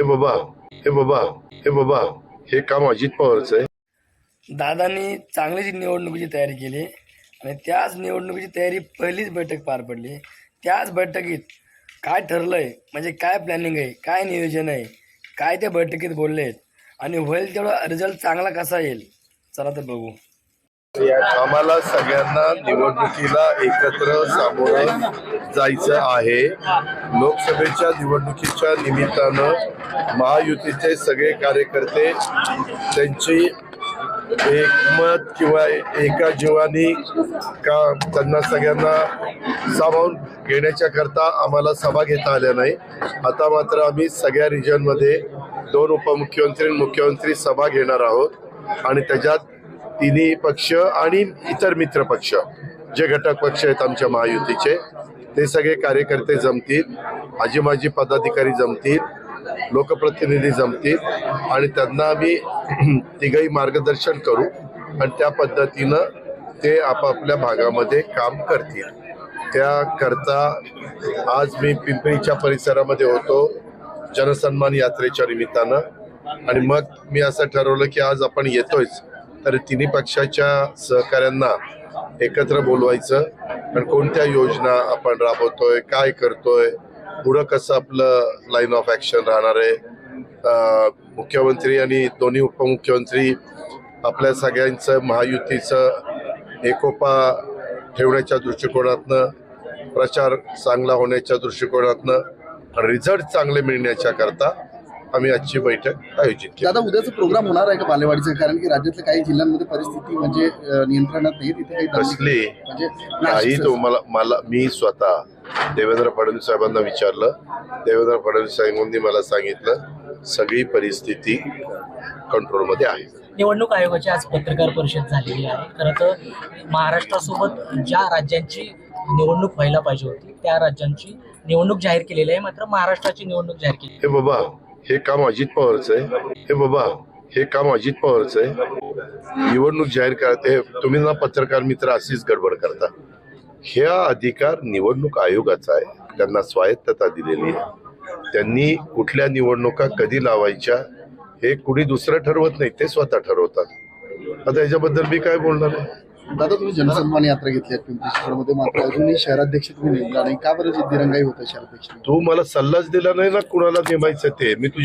हे बाबा हे बाबा हे बाबा हे काम अजित पवारचं आहे. दादांनी चांगलीच निवडणुकीची तयारी केली आणि त्याच निवडणुकीची तयारी पहिलीच बैठक पार पडली. त्याच बैठकीत काय ठरलंय? म्हणजे काय प्लॅनिंग आहे? काय नियोजन आहे? काय त्या बैठकीत बोलले आहेत आणि होईल तेवढा रिझल्ट चांगला कसा येईल? चला तर बघू. आम्हाला सगळ्यांना निवडणुकीला एकत्र सामोरं जायचं आहे. लोकसभेच्या निवडणुकीच्या निमित्तानं महायुतीचे सगळे कार्यकर्ते त्यांची एकमत किंवा एका जीवानी का त्यांना सगळ्यांना सामावून घेण्याच्या करता आम्हाला सभा घेता आल्या नाही. आता मात्र आम्ही सगळ्या रिजनमध्ये दोन उपमुख्यमंत्री मुख्यमंत्री सभा घेणार आहोत आणि त्याच्यात तिन्ही पक्ष आणि इतर मित्र पक्ष जे घटक पक्ष आहेत आमच्या महायुतीचे ते सगळे कार्यकर्ते जमतील आजी माजी पदाधिकारी जमतील लोकप्रतिनिधी जमतील आणि त्यांना आम्ही तिघही मार्गदर्शन करू आणि त्या पद्धतीनं ते आपापल्या भागामध्ये काम करतील. त्याकरता आज मी पिंपरीच्या परिसरामध्ये होतो जनसन्मान यात्रेच्या निमित्तानं आणि मग मी असं ठरवलं की आज आपण येतोयच. तर तिन्ही पक्षाच्या सहकाऱ्यांना एकत्र बोलवायचं. आणि कोणत्या योजना आपण राबवतोय काय करतोय पुढं कसं आपलं लाईन ऑफ ॲक्शन राहणार आहे? मुख्यमंत्री आणि दोन्ही उपमुख्यमंत्री आपल्या सगळ्यांचं महायुतीचं एकोपा ठेवण्याच्या दृष्टिकोनातनं प्रचार चांगला होण्याच्या दृष्टिकोनातनं रिझल्ट चांगले मिळण्याच्या करता आम्ही आजची बैठक आयोजित केली. दादा उद्याचा प्रोग्राम होणार आहे का बालेवाडीचा? कारण की राज्यातल्या काही जिल्ह्यांमध्ये परिस्थिती म्हणजे नियंत्रणात नाही तिथे काही कसली? म्हणजे काही नाशिकचं- तुम्हाला मला मी स्वतः देवेंद्र फडणवीस साहेबांना विचारलं. देवेंद्र फडणवीस साहेबांनी मला सांगितलं सगळी परिस्थिती कंट्रोलमध्ये आहे. निवडणूक आयोगाची आज पत्रकार परिषद झालेली आहे. खरं तर महाराष्ट्रासोबत ज्या राज्यांची निवडणूक व्हायला पाहिजे होती त्या राज्यांची निवडणूक जाहीर केलेली आहे. मात्र महाराष्ट्राची निवडणूक जाहीर केली हे बाबा हे काम अजित पवारचं आहे. हे बाबा हे काम अजित पवारचं आहे. निवडणूक जाहीर करते तुम्ही ना पत्रकार मित्र अशीच गडबड करता. ह्या अधिकार निवडणूक आयोगाचा आहे. त्यांना स्वायत्तता दिलेली आहे. त्यांनी कुठल्या निवडणुका कधी लावायच्या हे कुणी दुसरं ठरवत नाही ते स्वतः ठरवतात. आता याच्याबद्दल मी काय बोलणार आहे? दादा तुम्ही जनसन्मान यात्रा घेतली आहे पिंपरी चिंचवडमध्ये मात्र अजूनही शहराध्यक्ष तुम्ही नेमला नाही. का बरं दिरंगाई रंगाई होतं शहराध्यक्ष? तू मला सल्लाच दिला नाही ना कुणाला नेमायचं ते. मी तुझी